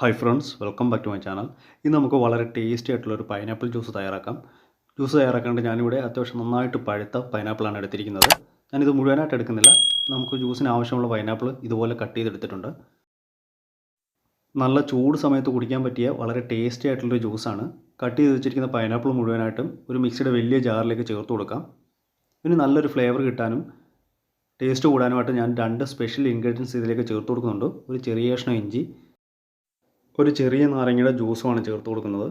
Hi friends welcome back to my channel ഇന്ന് നമുക്ക് വളരെ ടേസ്റ്റി ആയിട്ടുള്ള ഒരു പൈനാപ്പിൾ ജ്യൂസ് തയ്യാറാക്കാം. ജ്യൂസ് തയ്യാറാക്കാണ്ട് ഞാനിവിടെ അത്യാവശ്യം നന്നായിട്ട് പഴുത്ത പൈനാപ്പിളാണ് എടുത്തിരിക്കുന്നത്. ഞാനിത് മുഴുവനായിട്ട് എടുക്കുന്നില്ല. നമുക്ക് ജ്യൂസിന് ആവശ്യമുള്ള പൈനാപ്പിൾ ഇതുപോലെ കട്ട് ചെയ്തെടുത്തിട്ടുണ്ട്. നല്ല ചൂട് സമയത്ത് കുടിക്കാൻ പറ്റിയ വളരെ ടേസ്റ്റി ആയിട്ടുള്ളൊരു ജ്യൂസാണ് കട്ട് ചെയ്ത് വെച്ചിരിക്കുന്ന പൈനാപ്പിൾ മുഴുവനായിട്ടും ഒരു മിക്സിയുടെ വലിയ ജാറിലേക്ക് ചേർത്ത് കൊടുക്കാം. ഇനി നല്ലൊരു ഫ്ലേവർ കിട്ടാനും ടേസ്റ്റ് കൂടാനുമായിട്ട് ഞാൻ രണ്ട് സ്പെഷ്യൽ ഇൻഗ്രീഡിയൻസ് ഇതിലേക്ക് ചേർത്ത് കൊടുക്കുന്നുണ്ട്. ഒരു ചെറിയ കഷ്ണം ഇഞ്ചി ഒരു ചെറിയ നാരങ്ങയുടെ ജ്യൂസുമാണ് ചേർത്ത് കൊടുക്കുന്നത്.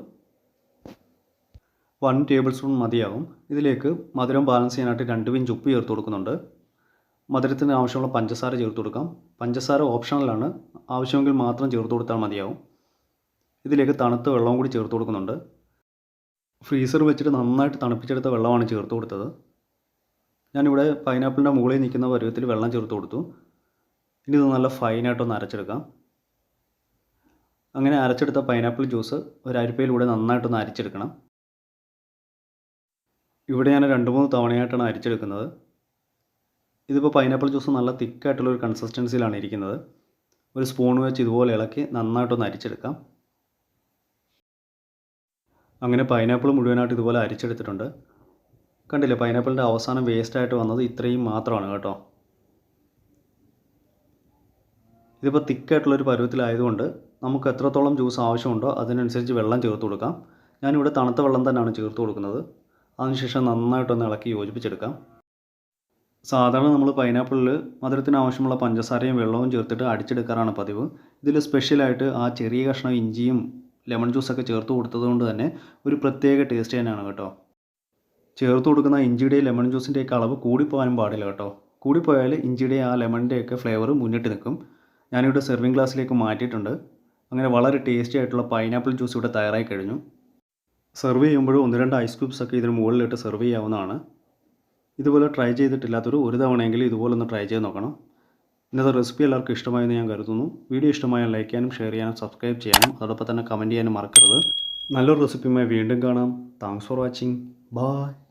വൺ ടേബിൾ സ്പൂൺ മതിയാകും ഇതിലേക്ക് മധുരം ബാലൻസ് ചെയ്യാനായിട്ട് രണ്ട് പിഞ്ച് ഉപ്പ് ചേർത്ത് കൊടുക്കുന്നുണ്ട്. മധുരത്തിന് ആവശ്യമുള്ള പഞ്ചസാര ചേർത്ത് കൊടുക്കാം. പഞ്ചസാര ഓപ്ഷണലാണ്. ആവശ്യമെങ്കിൽ മാത്രം ചേർത്ത് കൊടുത്താൽ മതിയാവും. ഇതിലേക്ക് തണുത്ത വെള്ളവും കൂടി ചേർത്ത് കൊടുക്കുന്നുണ്ട്. ഫ്രീസർ വെച്ചിട്ട് നന്നായിട്ട് തണുപ്പിച്ചെടുത്ത വെള്ളമാണ് ചേർത്ത് കൊടുത്തത്. ഞാനിവിടെ പൈനാപ്പിളിന്റെ മുകളിൽ നിൽക്കുന്ന പരുവത്തിൽ വെള്ളം ചേർത്ത് കൊടുത്തു. ഇനി ഇത് നല്ല ഫൈനായിട്ടൊന്ന് അരച്ചെടുക്കാം. അങ്ങനെ അരച്ചെടുത്ത പൈനാപ്പിൾ ജ്യൂസ് ഒരു അരിപ്പയിലൂടെ നന്നായിട്ടൊന്ന് അരിച്ചെടുക്കണം. ഇവിടെ ഞാൻ രണ്ട് മൂന്ന് തവണയായിട്ടാണ് അരിച്ചെടുക്കുന്നത്. ഇതിപ്പോൾ പൈനാപ്പിൾ ജ്യൂസ് നല്ല തിക്കായിട്ടുള്ള ഒരു കൺസിസ്റ്റൻസിയിലാണ് ഇരിക്കുന്നത്. ഒരു സ്പൂൺ വെച്ച് ഇതുപോലെ ഇളക്കി നന്നായിട്ടൊന്ന് അരിച്ചെടുക്കാം. അങ്ങനെ പൈനാപ്പിൾ മുഴുവനായിട്ട് ഇതുപോലെ അരിച്ചെടുത്തിട്ടുണ്ട്. കണ്ടില്ലേ പൈനാപ്പിളിന്റെ അവസാനം വേസ്റ്റായിട്ട് വന്നത് ഇത്രയും മാത്രമാണ് കേട്ടോ. ഇതിപ്പോൾ തിക്കായിട്ടുള്ളൊരു പരുവത്തിലായതുകൊണ്ട് നമുക്ക് എത്രത്തോളം ജ്യൂസ് ആവശ്യമുണ്ടോ അതിനനുസരിച്ച് വെള്ളം ചേർത്ത് കൊടുക്കാം. ഞാനിവിടെ തണുത്ത വെള്ളം തന്നെയാണ് ചേർത്ത് കൊടുക്കുന്നത്. അതിനുശേഷം നന്നായിട്ടൊന്ന് ഇളക്കി യോജിപ്പിച്ചെടുക്കാം. സാധാരണ നമ്മൾ പൈനാപ്പിളിൽ മധുരത്തിന് ആവശ്യമുള്ള പഞ്ചസാരയും വെള്ളവും ചേർത്തിട്ട് അടിച്ചെടുക്കാറാണ് പതിവ്. ഇതിൽ സ്പെഷ്യലായിട്ട് ആ ചെറിയ കഷ്ണം ഇഞ്ചിയും ലെമൺ ജ്യൂസൊക്കെ ചേർത്ത് കൊടുത്തതുകൊണ്ട് തന്നെ ഒരു പ്രത്യേക ടേസ്റ്റ് തന്നെയാണ് കേട്ടോ. ചേർത്ത് കൊടുക്കുന്ന ഇഞ്ചിയുടെയും ലെമൺ ജ്യൂസിന്റെയൊക്കെ അളവ് കൂടിപ്പോകാനും പാടില്ല കേട്ടോ. കൂടിപ്പോയാൽ ഇഞ്ചിയുടെ ആ ലെമണിന്റെയൊക്കെ ഫ്ലേവർ മുന്നിട്ട് നിൽക്കും. ഞാനിവിടെ സെർവിങ് ഗ്ലാസ്സിലേക്ക് മാറ്റിയിട്ടുണ്ട്. അങ്ങനെ വളരെ ടേസ്റ്റി ആയിട്ടുള്ള പൈനാപ്പിൾ ജ്യൂസ് ഇവിടെ തയ്യാറായി കഴിഞ്ഞു. സെർവ് ചെയ്യുമ്പോഴും ഒന്ന് രണ്ട് ഐസ് ക്യൂബ്സ് ഒക്കെ ഇതിന് മുകളിലിട്ട് സെർവ് ചെയ്യാവുന്നതാണ്. ഇതുപോലെ ട്രൈ ചെയ്തിട്ടില്ലാത്തൊരു ഒരു തവണയെങ്കിലും ഇതുപോലെ ഒന്ന് ട്രൈ ചെയ്ത് നോക്കണം. ഇന്നത്തെ റെസിപ്പി എല്ലാവർക്കും ഇഷ്ടമായെന്ന് ഞാൻ കരുതുന്നു. വീഡിയോ ഇഷ്ടമായാൽ ലൈക്ക് ചെയ്യാനും ഷെയർ ചെയ്യാനും സബ്സ്ക്രൈബ് ചെയ്യാനും അതോടൊപ്പം തന്നെ കമന്റ് ചെയ്യാനും മറക്കരുത്. നല്ലൊരു റെസിപ്പിയുമായി വീണ്ടും കാണാം. Thanks for watching bye